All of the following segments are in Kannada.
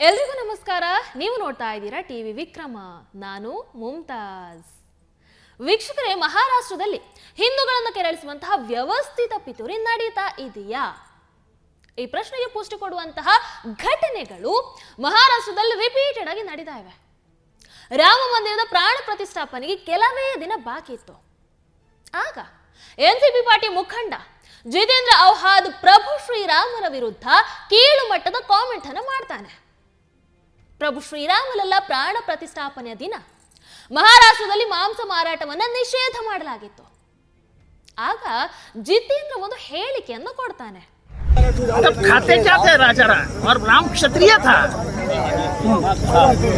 ಎಲ್ರಿಗೂ ನಮಸ್ಕಾರ. ನೀವು ನೋಡ್ತಾ ಇದ್ದೀರಾ ಟಿವಿ ವಿಕ್ರಮ. ನಾನು ಮುಮ್ತಾಜ್ ವೀಕ್ಷಕರೇ, ಮಹಾರಾಷ್ಟ್ರದಲ್ಲಿ ಹಿಂದೂಗಳನ್ನು ಕೆರಳಿಸುವಂತಹ ವ್ಯವಸ್ಥಿತ ಪಿತೂರಿ ನಡೀತಾ ಇದೆಯಾ? ಈ ಪ್ರಶ್ನೆಗೆ ಪುಷ್ಟಿ ಕೊಡುವಂತಹ ಘಟನೆಗಳು ಮಹಾರಾಷ್ಟ್ರದಲ್ಲಿ ರಿಪೀಟೆಡ್ ಆಗಿ ನಡೀತಾ ಇವೆ. ರಾಮ ಮಂದಿರದ ಪ್ರಾಣ ಪ್ರತಿಷ್ಠಾಪನೆಗೆ ಕೆಲವೇ ದಿನ ಬಾಕಿ ಇತ್ತು. ಆಗ ಎನ್ಸಿಪಿ ಪಾರ್ಟಿ ಮುಖಂಡ ಜಿತೇಂದ್ರ ಔಹಾದ್ ಪ್ರಭು ಶ್ರೀರಾಮನ ವಿರುದ್ಧ ಕೀಳು ಮಟ್ಟದ ಕಾಮೆಂಟ್ ಅನ್ನು ಮಾಡ್ತಾನೆ. ಪ್ರಭು ಶ್ರೀರಾಮಲಲ್ಲ ಪ್ರಾಣ ಪ್ರತಿಷ್ಠಾಪನೆಯ ದಿನ ಮಹಾರಾಷ್ಟ್ರದಲ್ಲಿ ಮಾಂಸ ಮಾರಾಟವನ್ನ ನಿಷೇಧ ಮಾಡಲಾಗಿತ್ತು ಆಗ ಜಿತೇಂದ್ರ ಒಂದು ಹೇಳಿಕೆಯನ್ನು ಕೊಡ್ತಾನೆ तब खाते क्या थे राजा राम और राम क्षत्रिय था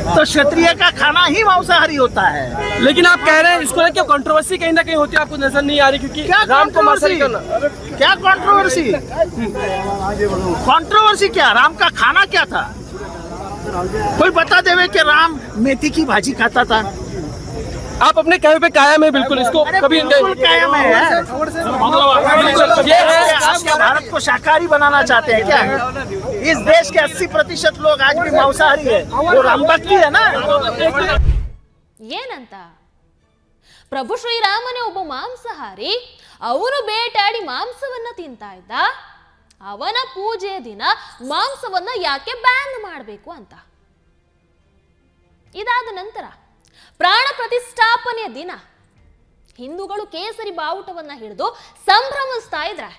तो क्षत्रिय का खाना ही मांसाहारी होता है लेकिन आप कह रहे हैं इसको लेकर कंट्रोवर्सी कहीं ना कहीं होती है आपको नजर नहीं आ रही क्योंकि क्या राम को मांसाहारी कंट्रोवर्सी करना क्या कंट्रोवर्सी कंट्रोवर्सी क्या राम का खाना क्या था कोई बता देवे कि राम मेथी की भाजी खाता था आप अपने कहे पे कायम है बिल्कुल इसको अरे कभी बिल्कुल कायम है यार। ये है आप क्या भारत को शाकाहारी बनाना चाहते हैं क्या इस देश के 80 प्रतिशत लोग आज भी मांसाहारी है वो राम भक्ति है ना ಏನಂತ ಪ್ರಭು ಶ್ರೀರಾಮನೇ ಒಬ್ಬ ಮಾಂಸಾಹಾರಿ ಅವನು ಬೇಟಾಡಿ ಮಾಂಸವನ್ನ ತಿಂತಾ ಇದ್ದ ಅವನ ಪೂಜೆಯ ದಿನ ಮಾಂಸವನ್ನ ಯಾಕೆ ಬ್ಯಾನ್ ಮಾಡಬೇಕು ಅಂತ. ಇದಾದ ನಂತರ ಪ್ರಾಣ ಪ್ರತಿಷ್ಠಾಪನೆಯ ದಿನ ಹಿಂದೂಗಳು ಕೇಸರಿ ಬಾವುಟವನ್ನ ಹಿಡಿದು ಸಂಭ್ರಮಿಸ್ತಾ ಇದ್ರೆ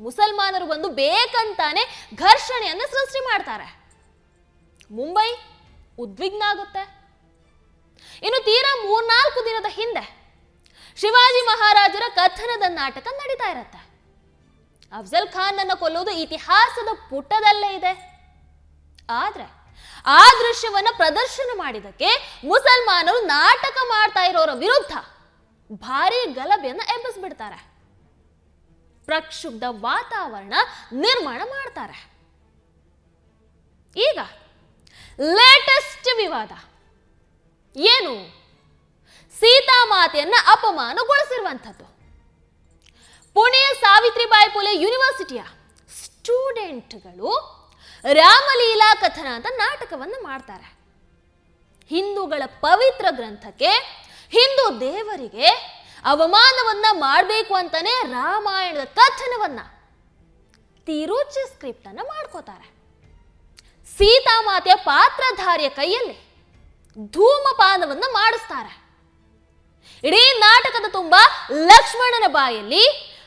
ಮುಸಲ್ಮಾನರು ಬಂದು ಬೇಕಂತಾನೆ ಘರ್ಷಣೆಯನ್ನ ಸೃಷ್ಟಿ ಮಾಡ್ತಾರೆ. ಮುಂಬೈ ಉದ್ವಿಗ್ನ ಆಗುತ್ತೆ. ಇನ್ನು ತೀರಾ ಮೂರ್ನಾಲ್ಕು ದಿನದ ಹಿಂದೆ ಶಿವಾಜಿ ಮಹಾರಾಜರ ಕಥನದ ನಾಟಕ ನಡೀತಾ ಇರತ್ತೆ. ಅಫ್ಜಲ್ ಖಾನ್ ಅನ್ನ ಕೊಲ್ಲುವುದು ಇತಿಹಾಸದ ಪುಟದಲ್ಲೇ ಇದೆ. ಆದ್ರೆ ಆ ದೃಶ್ಯವನ್ನ ಪ್ರದರ್ಶನ ಮಾಡಿದಕ್ಕೆ ಮುಸಲ್ಮಾನರು ನಾಟಕ ಮಾಡ್ತಾ ಇರೋರ ವಿರುದ್ಧ ಭಾರಿ ಗಲಭೆಯನ್ನು ಎಬ್ಬಿಸ್ಬಿಡ್ತಾರೆ. ಪ್ರಕ್ಷುಬ್ಧ ವಾತಾವರಣ ನಿರ್ಮಾಣ ಮಾಡ್ತಾರೆ. ಈಗ ಲೇಟೆಸ್ಟ್ ವಿವಾದ. ಏನು? ಸೀತಾಮಾತೆಯನ್ನ ಅಪಮಾನಗೊಳಿಸಿರುವಂಥದ್ದು. ಪುಣೆಯ ಸಾವಿತ್ರಿಬಾಯಿ ಪುಲೆ ಯೂನಿವರ್ಸಿಟಿಯ ಸ್ಟೂಡೆಂಟ್ಗಳು ರಾಮಲೀಲಾ ಕಥನ ಅಂತ ನಾಟಕವನ್ನು ಮಾಡ್ತಾರೆ. ಹಿಂದೂಗಳ ಪವಿತ್ರ ಗ್ರಂಥಕ್ಕೆ ಹಿಂದೂ ದೇವರಿಗೆ ಅವಮಾನವನ್ನ ಮಾಡಬೇಕು ಅಂತಾನೆ ರಾಮಾಯಣದ ಕಥನವನ್ನ ತಿರುಚಿ ಸ್ಕ್ರಿಪ್ಟ್ ಅನ್ನ ಮಾಡ್ಕೋತಾರೆ. ಸೀತಾಮಾತೆಯ ಪಾತ್ರಧಾರಿಯ ಕೈಯಲ್ಲಿ ಧೂಮಪಾನವನ್ನ ಮಾಡಿಸ್ತಾರೆ. ಇಡೀ ನಾಟಕದ ತುಂಬ ಲಕ್ಷ್ಮಣನ ಬಾಯಲ್ಲಿ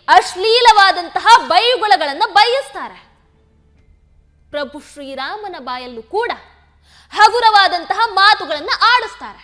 ಅಶ್ಲೀಲವಾದಂತಹ ಬೈಗುಳಗಳನ್ನ ಬಯಸ್ತಾರೆ. ಪ್ರಭು ಶ್ರೀರಾಮನ ಬಾಯಲ್ಲೂ ಕೂಡ ಹಗುರವಾದಂತಹ ಮಾತುಗಳನ್ನು ಆಡಿಸ್ತಾರೆ.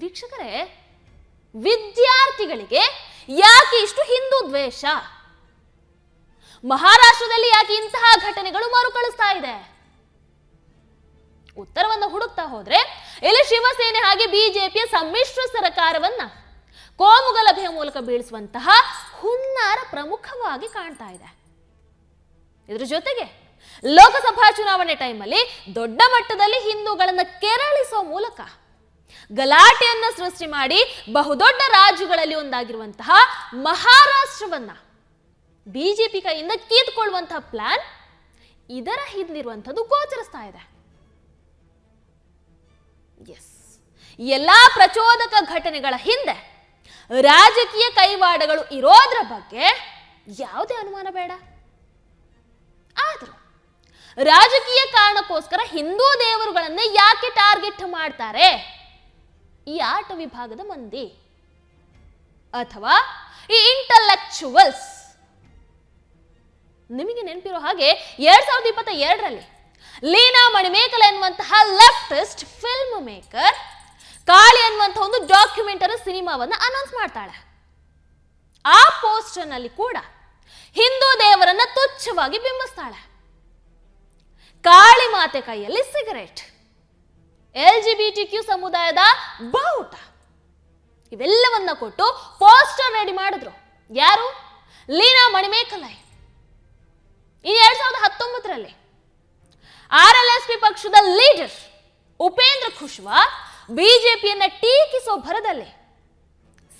ವೀಕ್ಷಕರೇ, ವಿದ್ಯಾರ್ಥಿಗಳಿಗೆ ಯಾಕೆ ಇಷ್ಟು ಹಿಂದೂ ದ್ವೇಷ? ಮಹಾರಾಷ್ಟ್ರದಲ್ಲಿ ಯಾಕೆ ಇಂತಹ ಘಟನೆಗಳು ಮರುಕಳಿಸ್ತಾ ಇದೆ? ಉತ್ತರವನ್ನು ಹುಡುಕ್ತಾ ಹೋದ್ರೆ ಇಲ್ಲಿ ಶಿವಸೇನೆ ಹಾಗೆ ಬಿಜೆಪಿಯ ಸಮ್ಮಿಶ್ರ ಸರ್ಕಾರವನ್ನ ಕೋಮುಗಲಭೆಯ ಮೂಲಕ ಬೀಳಿಸುವಂತಹ ಹುನ್ನಾರ ಪ್ರಮುಖವಾಗಿ ಕಾಣ್ತಾ ಇದೆ. ಇದರ ಜೊತೆಗೆ ಲೋಕಸಭಾ ಚುನಾವಣೆ ಟೈಮಲ್ಲಿ ದೊಡ್ಡ ಮಟ್ಟದಲ್ಲಿ ಹಿಂದೂಗಳನ್ನು ಕೆರಳಿಸುವ ಮೂಲಕ ಗಲಾಟೆಯನ್ನ ಸೃಷ್ಟಿ ಮಾಡಿ ಬಹುದೊಡ್ಡ ರಾಜ್ಯಗಳಲ್ಲಿ ಒಂದಾಗಿರುವಂತಹ ಮಹಾರಾಷ್ಟ್ರವನ್ನ ಬಿಜೆಪಿ ಕೈಯಿಂದ ಕೀತ್ಕೊಳ್ಳುವಂತಹ ಪ್ಲಾನ್ ಇದರ ಹಿಂದಿರುವಂಥದ್ದು ಗೋಚರಿಸ್ತಾ ಇದೆ. ಎಸ್ ಎಲ್ಲಾ ಪ್ರಚೋದಕ ಘಟನೆಗಳ ಹಿಂದೆ ರಾಜಕೀಯ ಕೈವಾಡಗಳು ಇರೋದ್ರ ಬಗ್ಗೆ ಯಾವುದೇ ಅನುಮಾನ ಬೇಡ. ರಾಜಕೀಯ ಕಾರಣಕ್ಕೋಸ್ಕರ ಹಿಂದೂ ದೇವರುಗಳನ್ನ ಯಾಕೆ ಟಾರ್ಗೆಟ್ ಮಾಡ್ತಾರೆ? ಈ ಆಟ ವಿಭಾಗದ ಮಂದಿ. ಅಥವಾ ಈ ಇಂಟಲೆಕ್ಚುವಲ್ಸ್ ನಿಮಗೆ ನೆನಪಿರೋ ಹಾಗೆ ಎರಡ್ ಸಾವಿರದ ಇಪ್ಪತ್ತ ಎರಡರಲ್ಲಿ ಲೀನಾ ಮಣಿಮೇಕಲ್ ಎನ್ನುವಂತಹ ಲೆಫ್ಟಿಸ್ಟ್ ಫಿಲ್ಮ್ ಮೇಕರ್ ಕಾಳಿ ಅನ್ನುವಂತಹ ಒಂದು ಡಾಕ್ಯುಮೆಂಟರಿ ಸಿನಿಮಾವನ್ನು ಅನೌನ್ಸ್ ಮಾಡ್ತಾಳೆ. ಆ ಪೋಸ್ಟರ್ನಲ್ಲಿ ಕೂಡ ಹಿಂದೂ ದೇವರನ್ನ ತುಚ್ಛವಾಗಿ ಬಿಂಬಿಸ್ತಾಳೆ. ಕಾಳಿ ಮಾತೆ ಕೈಯಲ್ಲಿ cigarette. L G B T Q ಸಮುದಾಯದ ಬಾವುಟ. ಇವೆಲ್ಲವನ್ನ ಕೊಟ್ಟು ಪೋಸ್ಟರ್ ರೆಡಿ ಮಾಡಿದ್ರು. ಯಾರು? ಲೀನಾ ಮಣಿಮೇಕಲೈ. ಈ ಎರಡ್ ಸಾವಿರದ ಹತ್ತೊಂಬತ್ತರಲ್ಲಿ ಆರ್ ಎಲ್ ಎಸ್ ಪಿ ಪಕ್ಷದ ಲೀಡರ್ ಉಪೇಂದ್ರ ಖುಷ್ವಾ ಬಿಜೆಪಿಯನ್ನ ಟೀಕಿಸೋ ಭರದಲ್ಲಿ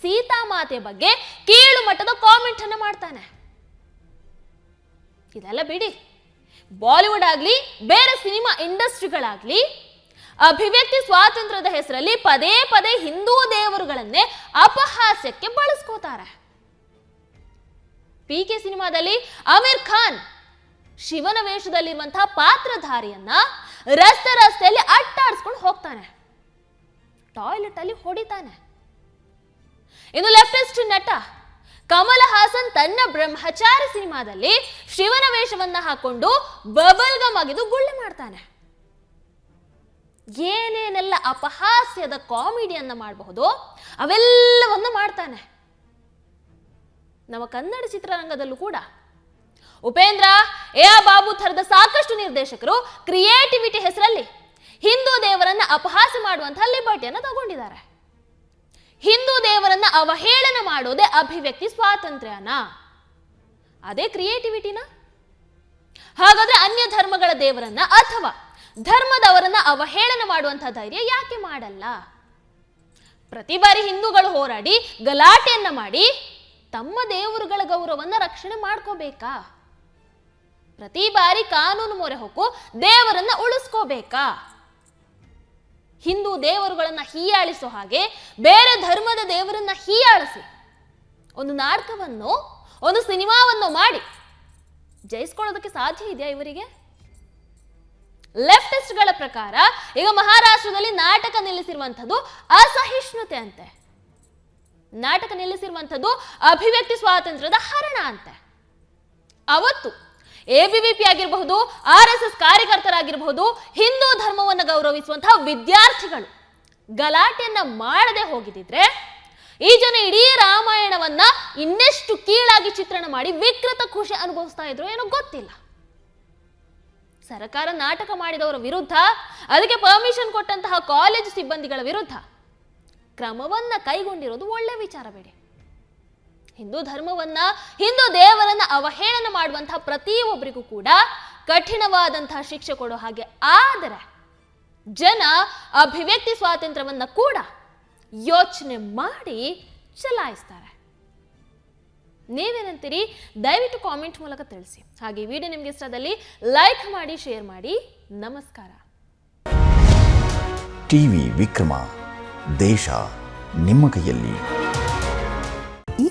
ಸೀತಾಮಾತೆ ಬಗ್ಗೆ ಕೀಳು ಮಟ್ಟದ ಕಾಮೆಂಟ್ ಅನ್ನು ಮಾಡ್ತಾನೆ. ಇದೆಲ್ಲ ಬಿಡಿ. ಬಾಲಿವುಡ್ ಆಗಲಿ, ಬೇರೆ ಸಿನಿಮಾ ಇಂಡಸ್ಟ್ರಿಗಳಾಗಲಿ, ಅಭಿವ್ಯಕ್ತಿ ಸ್ವಾತಂತ್ರ್ಯದ ಹೆಸರಲ್ಲಿ ಪದೇ ಪದೇ ಹಿಂದೂ ದೇವರುಗಳನ್ನೇ ಅಪಹಾಸ್ಯಕ್ಕೆ ಬಳಸ್ಕೋತಾರೆ. ಪಿ ಕೆ ಸಿನಿಮಾದಲ್ಲಿ ಅಮೀರ್ ಖಾನ್ ಶಿವನ ವೇಷದಲ್ಲಿರುವಂತಹ ಪಾತ್ರಧಾರಿಯನ್ನ ರಸ್ತೆ ರಸ್ತೆಯಲ್ಲಿ ಅಟ್ಟಾಡಿಸ್ಕೊಂಡು ಹೋಗ್ತಾನೆ. ಟಾಯ್ಲೆಟ್ ಅಲ್ಲಿ ಹೊಡಿತಾನೆ. ಇನ್ನು ಲೆಫ್ಟಿಸ್ಟ್ ನಟ ಕಮಲ್ ಹಾಸನ್ ತನ್ನ ಬ್ರಹ್ಮಚಾರಿ ಸಿನಿಮಾದಲ್ಲಿ ಶಿವನ ವೇಷವನ್ನ ಹಾಕೊಂಡು ಬಬಲ್ ಗಮ್ ಆಗಿದ್ದು ಗುಳ್ಳೆ ಮಾಡ್ತಾನೆ. ಏನೇನೆಲ್ಲ ಅಪಹಾಸ್ಯದ ಕಾಮಿಡಿಯನ್ನ ಮಾಡಬಹುದು ಅವೆಲ್ಲವನ್ನು ಮಾಡ್ತಾನೆ. ನಮ್ಮ ಕನ್ನಡ ಚಿತ್ರರಂಗದಲ್ಲೂ ಕೂಡ. ಉಪೇಂದ್ರ, ಎ ಬಾಬು ಥರದ ಸಾಕಷ್ಟು ನಿರ್ದೇಶಕರು ಕ್ರಿಯೇಟಿವಿಟಿ ಹೆಸರಲ್ಲಿ ಹಿಂದೂ ದೇವರನ್ನ ಅಪಹಾಸ್ಯ ಮಾಡುವಂತಹ ಲಿಬರ್ಟಿಯನ್ನು ತಗೊಂಡಿದ್ದಾರೆ. ಹಿಂದೂ ದೇವರನ್ನ ಅವಹೇಳನ ಮಾಡೋದೇ ಅಭಿವ್ಯಕ್ತಿ ಸ್ವಾತಂತ್ರ್ಯನ. ಅದೇ ಕ್ರಿಯೇಟಿವಿಟಿನ? ಹಾಗಾದ್ರೆ ಅನ್ಯ ಧರ್ಮಗಳ ದೇವರನ್ನ ಅಥವಾ ಧರ್ಮದವರನ್ನ ಅವಹೇಳನ ಮಾಡುವಂತಹ ಧೈರ್ಯ ಯಾಕೆ ಮಾಡಲ್ಲ? ಪ್ರತಿ ಬಾರಿ ಹಿಂದೂಗಳು ಹೋರಾಡಿ ಗಲಾಟೆಯನ್ನ ಮಾಡಿ ತಮ್ಮ ದೇವರುಗಳ ಗೌರವನ್ನ ರಕ್ಷಣೆ ಮಾಡ್ಕೋಬೇಕಾ? ಪ್ರತಿ ಬಾರಿ ಕಾನೂನು ಮೊರೆ ಹೊಕ್ಕು ದೇವರನ್ನ ಉಳಿಸ್ಕೋಬೇಕಾ? ಹಿಂದೂ ದೇವರುಗಳನ್ನ ಹೀಯಾಳಿಸೋ ಹಾಗೆ ಬೇರೆ ಧರ್ಮದ ದೇವರನ್ನ ಹೀಯಾಳಿಸಿ. ಒಂದು ನಾಟಕವನ್ನು, ಒಂದು ಸಿನಿಮಾವನ್ನು ಮಾಡಿ. ಜಯಿಸ್ಕೊಳ್ಳೋದಕ್ಕೆ ಸಾಧ್ಯ ಇದೆಯಾ ಇವರಿಗೆ? ಲೆಫ್ಟಿಸ್ಟ್ಗಳ ಪ್ರಕಾರ ಈಗ ಮಹಾರಾಷ್ಟ್ರದಲ್ಲಿ ನಾಟಕ ನಿಲ್ಲಿಸಿರುವಂಥದ್ದು ಅಸಹಿಷ್ಣುತೆ ಅಂತೆ. ನಾಟಕ ನಿಲ್ಲಿಸಿರುವಂಥದ್ದು ಅಭಿವ್ಯಕ್ತಿ ಸ್ವಾತಂತ್ರ್ಯದ ಹರಣ ಅಂತೆ. ಅವತ್ತು ಎಬಿವಿಪಿ ಆಗಿರಬಹುದು ಆರ್ ಎಸ್ ಎಸ್ ಕಾರ್ಯಕರ್ತರಾಗಿರಬಹುದು, ಹಿಂದೂ ಧರ್ಮವನ್ನು ಗೌರವಿಸುವಂತಹ ವಿದ್ಯಾರ್ಥಿಗಳು ಗಲಾಟೆಯನ್ನ ಮಾಡದೆ ಹೋಗಿದ್ರೆ ಈ ಜನ ಇಡೀ ರಾಮಾಯಣವನ್ನ ಇನ್ನೆಷ್ಟು ಕೀಳಾಗಿ ಚಿತ್ರಣ ಮಾಡಿ ವಿಕೃತ ಖುಷಿ ಅನುಭವಿಸ್ತಾ ಇದ್ರು ಏನೋ ಗೊತ್ತಿಲ್ಲ. ಸರ್ಕಾರ ನಾಟಕ ಮಾಡಿದವರ ವಿರುದ್ಧ, ಅದಕ್ಕೆ ಪರ್ಮಿಷನ್ ಕೊಟ್ಟಂತಹ ಕಾಲೇಜು ಸಿಬ್ಬಂದಿಗಳ ವಿರುದ್ಧ ಕ್ರಮವನ್ನ ಕೈಗೊಂಡಿರೋದು ಒಳ್ಳೆ ವಿಚಾರ ಬೇಡಿ. ಹಿಂದೂ ಧರ್ಮವನ್ನ, ಹಿಂದೂ ದೇವರನ್ನ ಅವಹೇಳನ ಮಾಡುವಂತಹ ಪ್ರತಿಯೊಬ್ಬರಿಗೂ ಕೂಡ ಕಠಿಣವಾದಂತಹ ಶಿಕ್ಷೆ ಕೊಡೋ ಹಾಗೆ. ಆದರೆ ಜನ ಅಭಿವ್ಯಕ್ತಿ ಸ್ವಾತಂತ್ರ್ಯವನ್ನ ಕೂಡ ಯೋಚನೆ ಮಾಡಿ ಚಲಾಯಿಸ್ತಾರೆ. ನೀವೇನಂತೀರಿ? ದಯವಿಟ್ಟು ಕಾಮೆಂಟ್ ಮೂಲಕ ತಿಳಿಸಿ. ಹಾಗೆ ವಿಡಿಯೋ ನಿಮ್ಗೆ ಇಷ್ಟದಲ್ಲಿ ಲೈಕ್ ಮಾಡಿ, ಶೇರ್ ಮಾಡಿ. ನಮಸ್ಕಾರ. ಟಿವಿ ವಿಕ್ರಮ, ದೇಶ ನಿಮ್ಮ ಕೈಯಲ್ಲಿ.